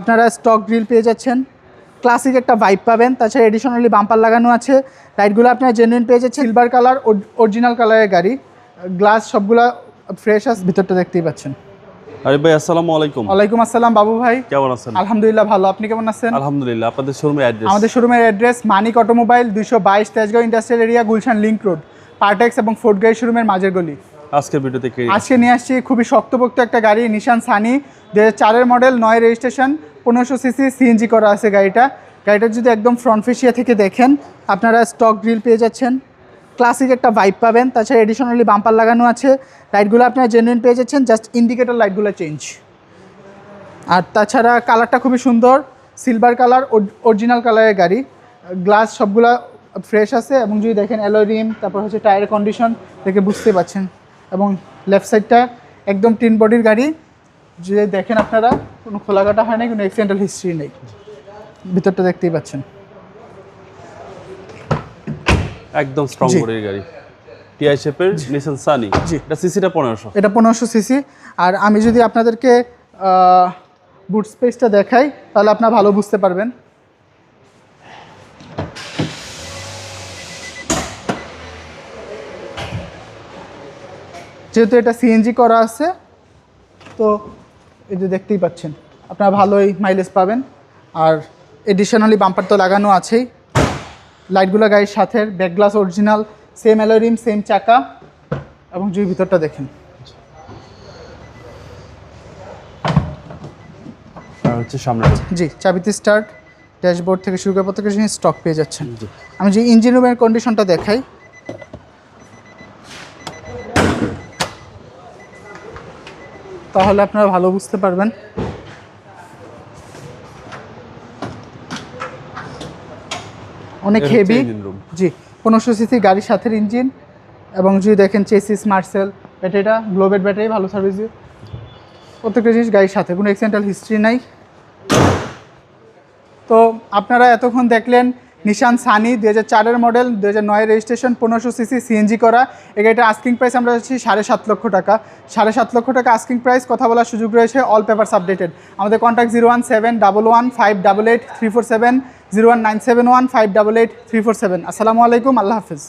আপনারা stock grill পেয়ে যাচ্ছেন। ক্লাসিক একটা ভাইব পাবেন। তাছাড়া এডিশনালি বাম্পার লাগানো আছে। লাইটগুলো আপনারা জেনুইন পেয়ে যাচ্ছেন। সিলভার কালার অরিজিনাল কালারের গাড়ি। গ্লাস সবগুলা ফ্রেশ আছে ভিতরটা দেখতেই পাচ্ছেন। আরে ভাই আসসালামু আলাইকুম। ওয়ালাইকুম আসসালাম বাবু ভাই। কেমন আছেন? আলহামদুলিল্লাহ ভালো। আপনি কেমন আছেন? আলহামদুলিল্লাহ আপনাদের শোরুমের অ্যাড্রেস আমাদের শোরুমের অ্যাড্রেস মানিক অটোমোবাইল দুইশো বাইশ Tejgaon industrial area Gulshan link road Partex এবং ফোর্ট গাড়ি শোরুমের মাঝের গলি। আজকের ভিডিওতে আজকে নিয়ে আসছি খুবই শক্তপোক্ত একটা গাড়ি নিশান সানি দু হাজার চারের মডেল নয় রেজিস্ট্রেশন পনেরোশো সিসি সিএনজি করা আছে গাড়িটা। গাড়িটা যদি একদম ফ্রন্ট ফেসিয়া থেকে দেখেন, আপনারা স্টক গ্রিল পেয়ে যাচ্ছেন। ক্লাসিক একটা ভাইব পাবেন। তাছাড়া এডিশনালি বাম্পার লাগানো আছে। লাইটগুলো আপনারা জেনুইন পেয়ে যাচ্ছেন জাস্ট ইন্ডিকেটার লাইটগুলো চেঞ্জ আর তাছাড়া কালারটা খুবই সুন্দর। সিলভার কালার অরিজিনাল কালারের গাড়ি। গ্লাস সবগুলা ফ্রেশ আছে এবং যদি দেখেন অ্যালোয় রিম তারপর হচ্ছে টায়ারের কন্ডিশন দেখে বুঝতে পারছেন। এবং লেফট সাইডটা একদম টিন বডির গাড়ি। যে দেখেন আপনারা কোনো খোলাঘাটা হয় না কোনো অ্যাক্সিডেন্টাল হিস্ট্রি নেই। ভিতরটা দেখতেই পাচ্ছেন। একদম স্ট্রং। বডির গাড়ি। টিআই শেপের নিসান সানি জি। এটা সিসিটা পনেরোশো। এটা পনেরোশো সিসি আর আমি যদি আপনাদেরকে বুট স্পেসটা দেখাই তাহলে আপনারা ভালো বুঝতে পারবেন। যেহেতু এটা সিএনজি করা আছে তো এই যে দেখতেই পাচ্ছেন আপনারা ভালোই মাইলেজ পাবেন। আর এডিশনালি বাম্পার তো লাগানো আছেই। লাইটগুলো গাড়ির সাথে back glass original same alloy rim same চাকা এবং যদি ভিতরটা দেখেন। হচ্ছে সামনে জি চাবিতে স্টার্ট ড্যাশবোর্ড থেকে শুরু করে প্রত্যেকটা জিনিস স্টক পেয়ে যাচ্ছেন। আমি যে ইঞ্জিন রুমের কন্ডিশনটা দেখাই তাহলে আপনারা ভালো বুঝতে পারবেন। অনেক হেভি। জি পনেরোশো সিসি গাড়ির সাথের ইঞ্জিন এবং যদি দেখেন চেসিস মার্সেল ব্যাটারিটা গ্লোবের ব্যাটারি ভালো সার্ভিস দিয়ে। প্রত্যেকটা জিনিস গাড়ির সাথে কোনো অ্যাক্সিডেন্টাল হিস্ট্রি নাই। তো আপনারা এতক্ষণ দেখলেন নিশান সানি দু হাজার মডেল দু হাজার নয় রেজিস্ট্রেশন পনেরোশো সিসি সিএনজি করা। এই আস্কিং প্রাইস আমরা যাচ্ছি সাড়ে সাত লক্ষ টাকা। সাড়ে সাত লক্ষ টাকা আস্কিং প্রাইস কথা বলার সুযোগ রয়েছে অল পেপারস আপডেটেড আমাদের contact zero one seven double one five double eight three four seven zero one nine seven one five double eight three four seven আসসালামু আলাইকুম, আল্লাহ হাফিজ।